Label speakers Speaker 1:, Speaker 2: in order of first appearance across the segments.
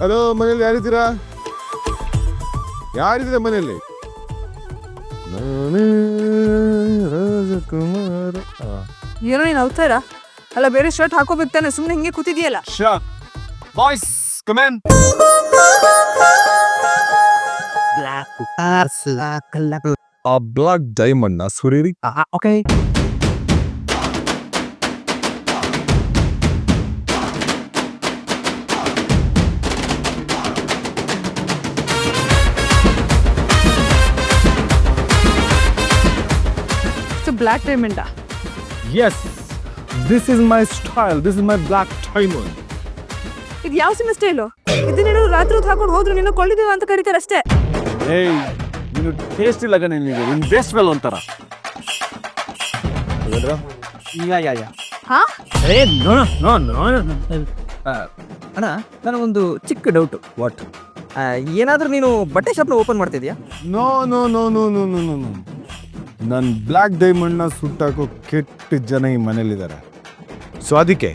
Speaker 1: Hello ಮನೇಲಿ ಯಾರಿದ್ದೀರಾ? ಯಾರಿದ್ದೀರಾ ಮನೆಯಲ್ಲಿ? ನಾನೇ ರಾಜಕುಮಾರ.
Speaker 2: ಏನೋ ನೀನು ಅವತಾರ ಅಲ್ಲ ಬೇರೆ ಶರ್ಟ್ ಹಾಕೋಬೇಕು ತಾನೆ ಸುಮ್ಮನೆ ಹಿಂಗೆ ಕೂತಿದೆಯಲ್ಲ
Speaker 1: ಶಾ ಬಾಯ್ಸ್ ಕಮೆನ್ ಆ ಬ್ಲಾಕ್ ಡೈಮಂಡ್ನ ಸುರಿರಿ.
Speaker 3: Okay
Speaker 2: black ಡೈಮಂಡಾ
Speaker 1: yes this is my style this is my black diamond
Speaker 2: ಇದು ಯಾವ ಸಿಮ್ ಸ್ಟೈಲು ಇದನ್ನೇನು ರಾತ್ರಿ ಹೊತ್ತು ಹಾಕೊಂಡು ಹೋದ್ರು ನಿನ್ನ ಕೊಳ್ಳಿದ್ದೀವ ಅಂತ ಕರೀತಾರೆ ಅಷ್ಟೇ.
Speaker 1: ಏಯ್ ನೀನು ಟೇಸ್ಟ್ ಇಲ್ಲ ಕಣ ನಿನಗೆ. ನಿನ್ನ ಬೆಸ್ಟ್ ವೆಲ್ ಒಂಥರ
Speaker 3: ಯಾ ಯಾ ಯಾ.
Speaker 2: ಹಾ?
Speaker 3: ಏ ನೋ ನೋ ನೋ ಅಣ್ಣ ನನಗೊಂದು ಚಿಕ್ಕ ಡೌಟು
Speaker 1: ವಾಟ್
Speaker 3: ಏನಾದರೂ ನೀನು ಬಟ್ಟೆ ಶಾಪ್ನ ಓಪನ್ ಮಾಡ್ತಿದ್ಯಾ?
Speaker 1: No no no no no no no no. ನನ್ನ ಬ್ಲ್ಯಾಕ್ ಡೈಮಂಡ್ನ ಸುಟ್ಟಾಕೋ ಕೆಟ್ಟ ಜನ ಈ ಮನೇಲಿದ್ದಾರೆ ಸೊ ಅದಕ್ಕೆ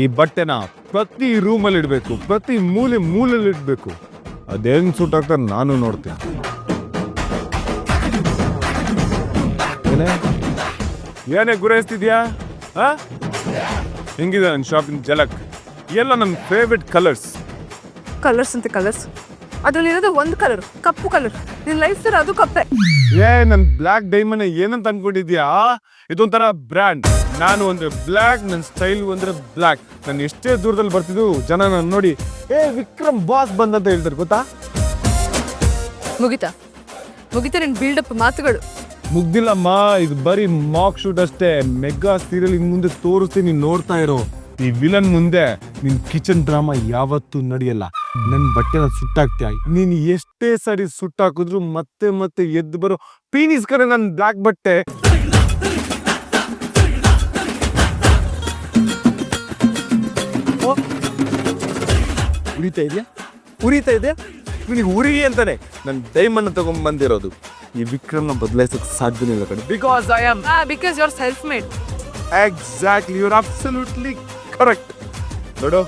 Speaker 1: ಈ ಬಟ್ಟೆನ ಪ್ರತಿ ರೂಮಲ್ಲಿ ಇಡಬೇಕು, ಪ್ರತಿ ಮೂಲೆ ಮೂಲೆಯಲ್ಲಿ ಇಡಬೇಕು. ಅದೇನು ಸುಟ್ಟಾಕ್ತಾರೆ ನಾನು ನೋಡ್ತೀನಿ. ಏನೇ? ಏನೇ ಗುರೈಸ್ತಿದ್ಯಾ ಹೆಂಗಿದೆ ನನ್ನ ಶಾಪಿಂಗ್ ಜಲಕ್ ಎಲ್ಲ ನನ್ನ ಫೇವ್ರೆಟ್ ಕಲರ್ಸ್
Speaker 2: ಕಲರ್ಸ್ ಅಂತ ಕಲರ್ಸ್ ಅದ್ರಲ್ಲಿ ಇರೋದು ಒಂದು ಕಲರ್ ಕಪ್ಪು ಕಲರ್ ನಿನ್ ಲೈಫ್ ಸರ್ ಅದು ಕಪ್ಪೆ
Speaker 1: ಏ ನನ್ ಬ್ಲ್ಯಾಕ್ ಡೈಮಂಡ್ ಏನಂತ ಅನ್ಕೊಂಡಿದ್ಯಾ? ಇದೊಂಥರ ಬ್ರ್ಯಾಂಡ್ ನಾನು ಅಂದ್ರೆ ಬ್ಲ್ಯಾಕ್ ನನ್ನ ಸ್ಟೈಲ್ ಅಂದ್ರೆ ಬ್ಲ್ಯಾಕ್ ನಾನು ಎಷ್ಟೇ ದೂರದಲ್ಲಿ ಬರ್ತಿದ್ದು ಜನ ನಾನು ನೋಡಿ ಏ ವಿಕ್ರಮ್ ಬಾಸ್ ಬಂದಂತ ಹೇಳ್ತಾರೆ ಗೊತ್ತಾ?
Speaker 2: ಮುಗಿತಾ? ಮುಗಿತಾ ನಿನ್ ಬಿಲ್ಡಪ್ ಮಾತುಗಳು?
Speaker 1: ಮುಗ್ದಿಲ್ಲಮ್ಮ ಇದು ಬರೀ ಮಾಕ್ ಶೂಟ್ ಅಷ್ಟೇ. ಮೆಗಾ ಸೀರಿಯಲ್ ಇನ್ ಮುಂದೆ ತೋರಿಸ್ತೀನಿ ನೋಡ್ತಾ ಇರೋ. ಈ ವಿಲನ್ ಮುಂದೆ ನಿನ್ ಕಿಚನ್ ಡ್ರಾಮಾ ಯಾವತ್ತೂ ನಡೆಯಲ್ಲ. ನನ್ ಬಟ್ಟೆನ ಸುಟ್ಟಾಕ್ತೀಯ? ನೀನು ಎಷ್ಟೇ ಸರಿ ಸುಟ್ಟಾಕಿದ್ರು ಮತ್ತೆ ಮತ್ತೆ ಎದ್ದು ಬರೋ ಪೀನಿಸ್ ಕರೆ ನನ್ ಬ್ಲ್ಯಾಕ್ ಬಟ್ಟೆ. ಉರಿತಾ ಇದೆಯಾ? ಉರಿತಾ ಇದೆಯಾ? ನಿನಗೆ ಉರಿ ಅಂತಾನೆ. ನನ್ ಡೈಮಂಡ್ ತಗೊಂಡ್ ಬಂದಿರೋದು. ಈ ವಿಕ್ರಮ್ನ ಬದಲಾಯಿಸಕ್ ಸಾಧ್ಯನೇ ಇಲ್ಲ ಕಡೆ because I am
Speaker 2: because your self made
Speaker 1: exactly your absolutely correct ನೋಡು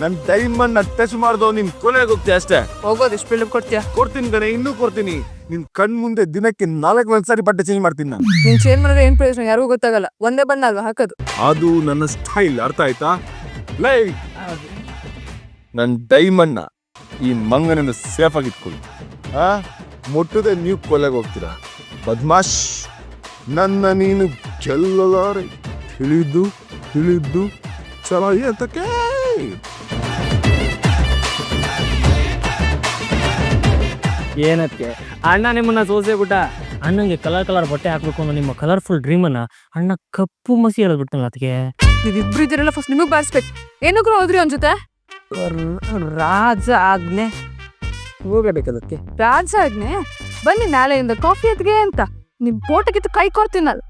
Speaker 1: ನನ್ ಡೈಮಂಡ್ ಅನ್ನ ಟಚ್ ಮಾಡ್ದೋ ನಿನ್ ಕೊನೆಗೆ ಹೋಗ್ತೀಯ ಅಷ್ಟೇ.
Speaker 2: ಹೋಗೋದು ಎಷ್ಟು ಬಿಲ್ಡಪ್ ಕೊಡ್ತೀಯಾ?
Speaker 1: ಕೊಡ್ತೀನಿ ಕಣೆ ಇನ್ನೂ ಕೊಡ್ತೀನಿ. ನಿನ್ ಕಣ್ ಮುಂದೆ ದಿನಕ್ಕೆ ನಾಲ್ಕು ಒಂದ್ ಸಾರಿ ಬಟ್ಟೆ ಚೇಂಜ್ ಮಾಡ್ತೀನಿ ನಾನು.
Speaker 2: ನೀನ್ ಚೇಂಜ್ ಮಾಡಿದ್ರೆ ಏನ್ ಪ್ರಯೋಜನ? ಯಾರಿಗೂ ಗೊತ್ತಾಗಲ್ಲ. ಒಂದೇ ಬಣ್ಣ ಅಲ್ವಾ ಹಾಕೋದು?
Speaker 1: ಅದು ನನ್ನ ಸ್ಟೈಲ್ ಅರ್ಥ ಆಯ್ತಾ? ಲೈ! ನನ್ನ ಅನ್ನ ಈ ಮಂಗನನ್ನು ಸೇಫ್ ಆಗಿ ಇಟ್ಕೊಳ್ಳಿ. ಆ? ಮುಟ್ಟದೆ ನೀವು ಕೊಲೆಗೆ ಹೋಗ್ತೀರಾ? ಬದ್ಮಾಶ್ ನನ್ನ ನೀನು ಗೆಲ್ಲಲಾರೆ. ತಿಳಿದು ತಿಳಿದು ಚೆನ್ನಾಗಿ ಅಂತಕ್ಕೆ
Speaker 4: ಏನಕ್ಕೆ? ಅಣ್ಣ ನಿಮ್ಮನ್ನ ಸೋಸೆ ಬಿಟ್ಟ? ಅಣ್ಣಂಗೆ ಕಲರ್ ಕಲರ್ ಬಟ್ಟೆ ಹಾಕ್ಬೇಕು ಅನ್ನೋ ನಿಮ್ಮ ಕಲರ್ಫುಲ್ ಡ್ರೀಮನ್ನ ಅಣ್ಣ ಕಪ್ಪು ಮಸಿ ಹೇಳ್ಬಿಟ್ಟಲ್ಲ ಅದಕ್ಕೆ?
Speaker 2: ಇದಿಬ್ರು ಇದ್ದೀರಲ್ಲ ಫಸ್ಟ್ ನಿಮಗ್ ಬಾರಿಸ್ಬೇಕು. ಏನಕ್ಕೂ ಹೋದ್ರಿ ಅನ್ಸುತ್ತೆ ಜೊತೆ? ರಾಜ ಆಜ್ಞೆ.
Speaker 3: ಹೋಗಬೇಕದಕ್ಕೆ
Speaker 2: ರಾಜ ಆಜ್ಞೆ? ಬನ್ನಿ ನಾಳೆಯಿಂದ ಕಾಫಿ ಅದ್ಗೆ ಅಂತ. ನಿಮ್ ಪೋಟಕ್ಕಿತ್ತು ಕಿತ್ತು ಕೈ ಕೊಡ್ತೀನಲ್ಲ.